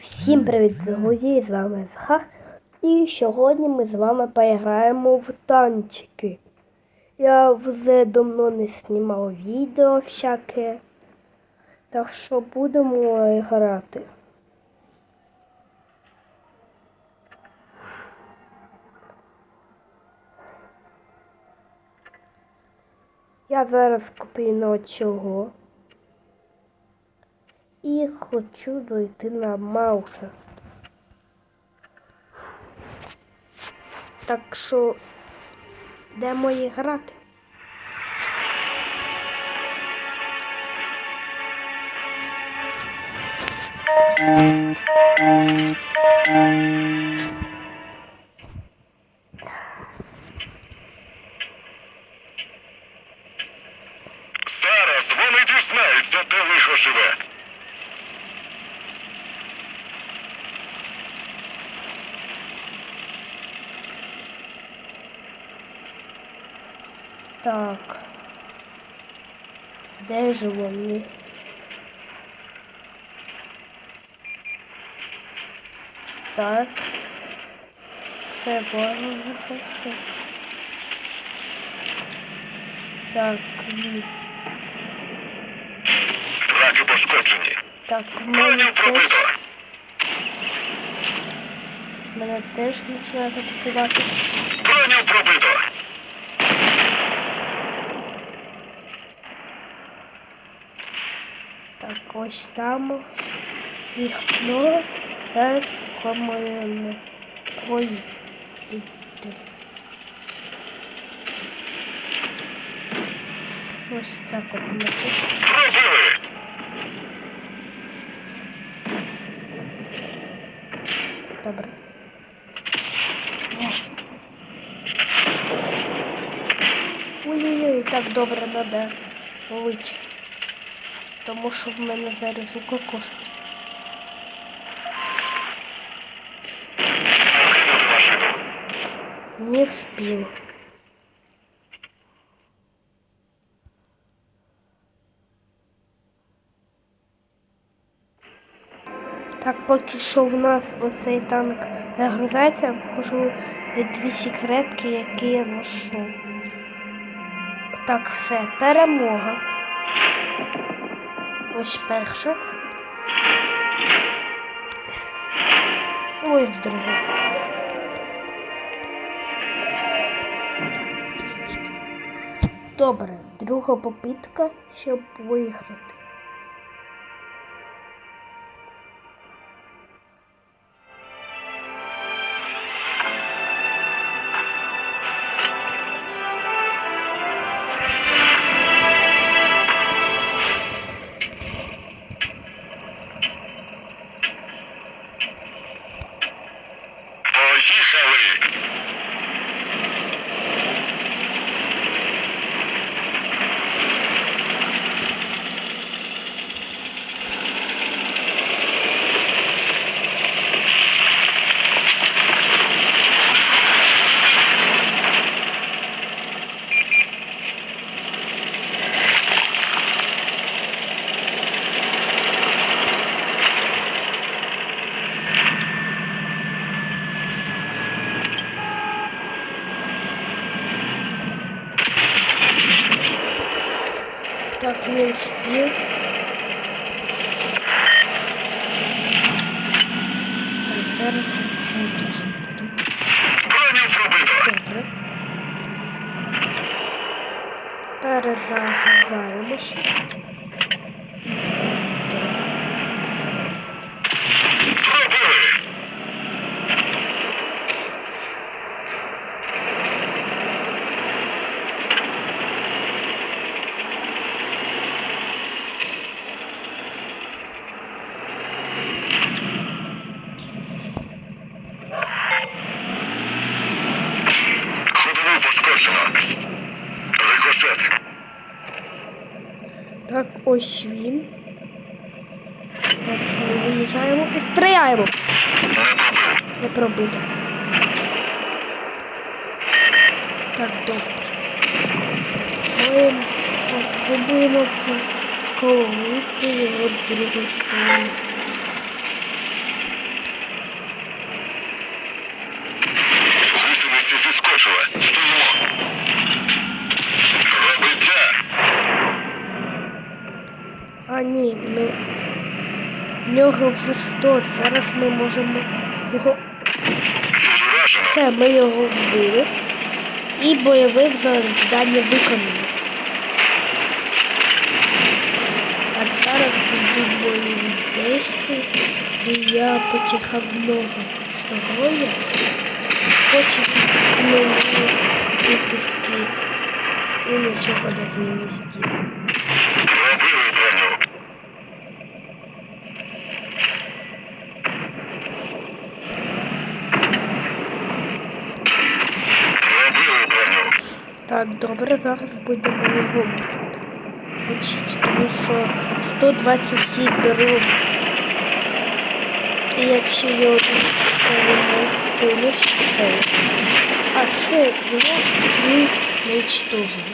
Всім привіт, друзі! З вами Захар. І сьогодні ми з вами поіграємо в танчики. Я вже давно не знімав відео всяке. Так що будемо грати. Я зараз купив цього. І хочу дойти на Мауса. Так що йдемо і грати. Зараз вони дізнаються, де лихо живе. Так. Де ж вони? Так. Це ворога все. Так, ні. Траки пошкоджені. Так, в мене теж. Мене теж починають атакувати. Броню пробито. Так, ось там їх много. Зараз по-моєму поїдете. Ось так от напишіть. Пробили. Добре. Ой-ой-ой, так добре треба лить. Тому що в мене зараз укокошить. Не вспів. Так, поки що в нас оцей танк загрузається, я покажу дві секретки, які я ношу. Так, все, перемога. Ось перша. Ось друга. Добре, друга попитка, щоб виграти. Не успел. Так, зараз це дуже буде. Добре. Перезагрузаємось. Ось він. Зараз ми виїжджаємо і стріляємо. Не пробито. Так, добре. Ми попробуємо колонити його з другої сторони. Зіскочила. Стоїмо. Робиття. А ні, ми. В нього вже 100. Зараз ми можемо його. Все, ми його вбили. І бойове завдання виконано. Так, зараз йдуть бойові дійства. І я почихав много здоров'я. Хоче мені витиски і нічого не завісти. Пробили броню. Пробили броню. Так, добре, зараз будемо його вчити, тому що 127 дорог. І якщо його ставимо пилю, все. А все його ми нічтожимо.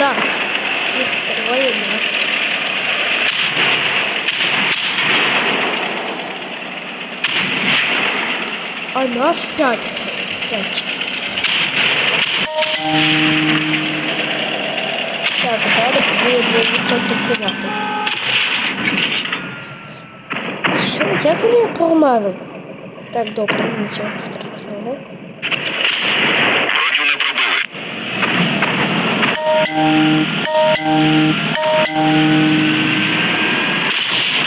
Так, їх троє нас. А нас п'ять. П'ять. Так, зараз будемо їх атакувати. Що, як вони промали? Так, добре, нічого страшного. Броню не.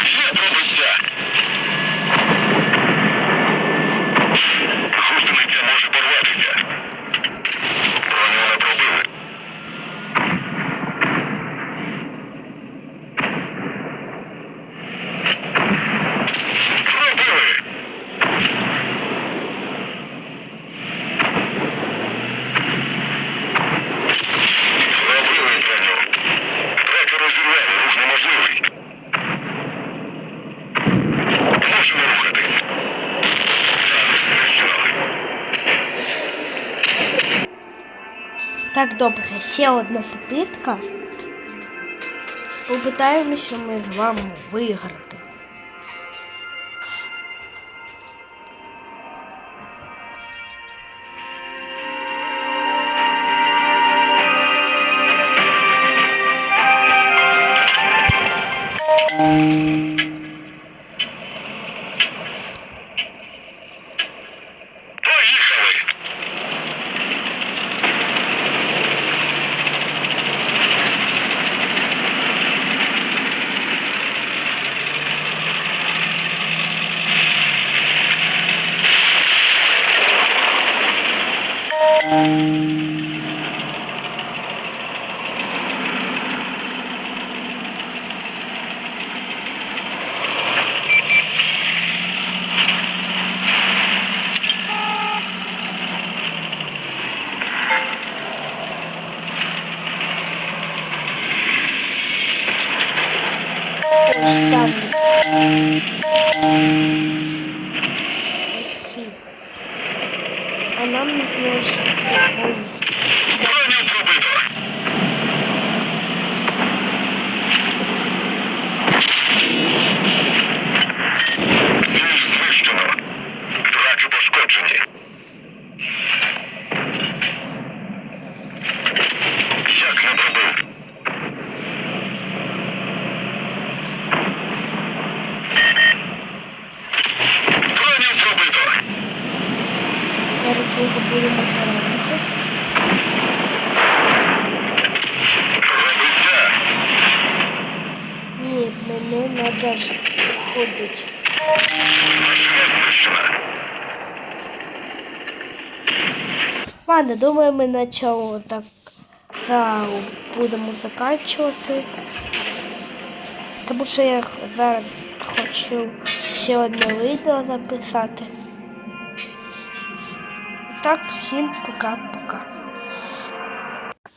Є пробиття. Гусениця може порватися. Броню не пробили. Пробили. Пробили броню. Трекер розірвали, рух неможливий. Можемо рухатись. Так, знищили. Так, добре, ще одна попитка. Попитаємося ми з вами виграти. Ось там. А нам нужно цього. Броню пробито. Ціль знищено. Траки пошкоджені. Як не пробив? Броню пробито. Зараз його будемо таранити. Ні, мене треба ходити. Ладно, думаю, ми на цьому так за- будемо закінчувати. Тому що я зараз хочу ще одне відео записати. Так, всім пока-пока.